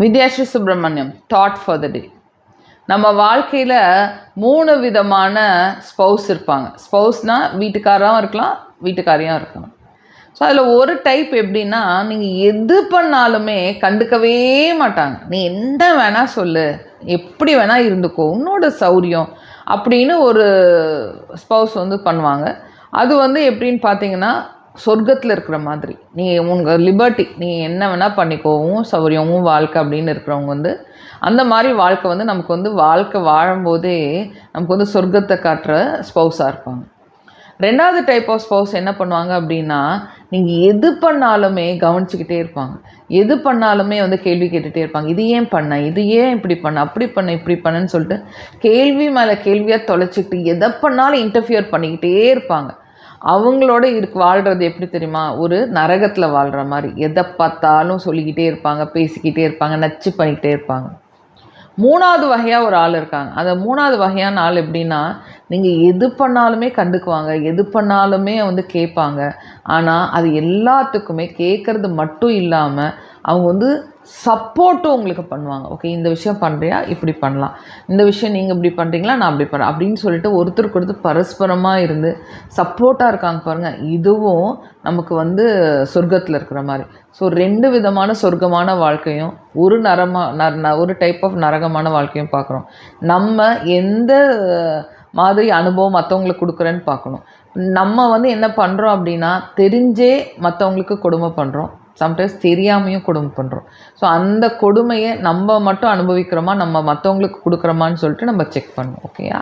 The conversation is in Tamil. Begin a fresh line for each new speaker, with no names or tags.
Vidyashree Subramaniam thought for the day நம்ம வாழ்க்கையில் மூணு விதமான ஸ்பௌஸ் இருப்பாங்க. ஸ்பௌஸ்னால் வீட்டுக்காராகவும் இருக்கலாம் வீட்டுக்காரியும் இருக்கலாம். ஸோ அதில் ஒரு டைப் எப்படின்னா நீங்கள் எது பண்ணாலுமே கண்டுக்கவே மாட்டாங்க. நீ என்ன வேணால் சொல்லு எப்படி வேணால் இருந்துக்கோ உன்னோட சௌரியம் அப்படின்னு ஒரு ஸ்பௌஸ் வந்து பண்ணுவாங்க. அது வந்து எப்படின்னு பார்த்தீங்கன்னா சொர்க்கத்தில் இருக்கிற மாதிரி. நீ உங்கள் லிபர்ட்டி நீ என்ன வேணால் பண்ணிக்கோவும் சௌரியமும் வாழ்க்கை அப்படின்னு இருக்கிறவங்க வந்து அந்த மாதிரி வாழ்க்கை வந்து நமக்கு வந்து வாழ்க்கை வாழும்போதே நமக்கு வந்து சொர்க்கத்தை காட்டுற ஸ்பௌஸாக இருப்பாங்க. ரெண்டாவது டைப் ஆஃப் ஸ்பௌஸ் என்ன பண்ணுவாங்க அப்படின்னா நீங்கள் எது பண்ணாலுமே கவனிச்சுக்கிட்டே இருப்பாங்க. எது பண்ணாலுமே வந்து கேள்வி கேட்டுகிட்டே இருப்பாங்க. இது ஏன் பண்ண? இது ஏன் இப்படி பண்ண? அப்படி பண்ண இப்படி பண்ணன்னு சொல்லிட்டு கேள்வி மேலே கேள்வியாக தொலைச்சிக்கிட்டு எதை பண்ணாலும் இன்டர்ஃபியர் பண்ணிக்கிட்டே இருப்பாங்க. அவங்களோட இருக்கு வாழ்கிறது எப்படி தெரியுமா? ஒரு நரகத்தில் வாழ்கிற மாதிரி. எதை பார்த்தாலும் சொல்லிக்கிட்டே இருப்பாங்க பேசிக்கிட்டே இருப்பாங்க நச்சு பண்ணிக்கிட்டே இருப்பாங்க. மூணாவது வகையாக ஒரு ஆள் இருக்காங்க. அந்த மூணாவது வகையான ஆள் எப்படின்னா நீங்கள் எது பண்ணாலுமே கண்டுக்குவாங்க எது பண்ணாலுமே வந்து கேட்பாங்க. ஆனால் அது எல்லாத்துக்குமே கேட்குறது மட்டும் இல்லாமல் அவங்க வந்து சப்போர்ட்டும் உங்களுக்கு பண்ணுவாங்க. ஓகே இந்த விஷயம் பண்ணுறியா இப்படி பண்ணலாம். இந்த விஷயம் நீங்கள் இப்படி பண்ணுறீங்களா நான் அப்படி பண்ணுறேன் அப்படின்னு சொல்லிட்டு ஒருத்தருக்கு ஒருத்தர் பரஸ்பரமாக இருந்து சப்போர்ட்டாக இருக்காங்க பாருங்கள் இதுவும் நமக்கு வந்து சொர்க்கத்தில் இருக்கிற மாதிரி. ஸோ ரெண்டு விதமான சொர்க்கமான வாழ்க்கையும் ஒரு நரமா நர ஒரு டைப் ஆஃப் நரகமான வாழ்க்கையும் பார்க்குறோம். நம்ம எந்த மாதிரி அனுபவம் மற்றவங்களுக்கு கொடுக்குறேன்னு பார்க்கணும். நம்ம வந்து என்ன பண்ணுறோம் அப்படின்னா தெரிஞ்சே மற்றவங்களுக்கு கொடுமை பண்ணுறோம் சம்டைம்ஸ் தெரியாமையும் கொடுமை பண்ணுறோம் ஸோ அந்த கொடுமையை நம்ம மட்டும் அனுபவிக்கிறோமா நம்ம மற்றவங்களுக்கு கொடுக்குறோமான்னு சொல்லிட்டு நம்ம செக் பண்ணணும் ஓகேயா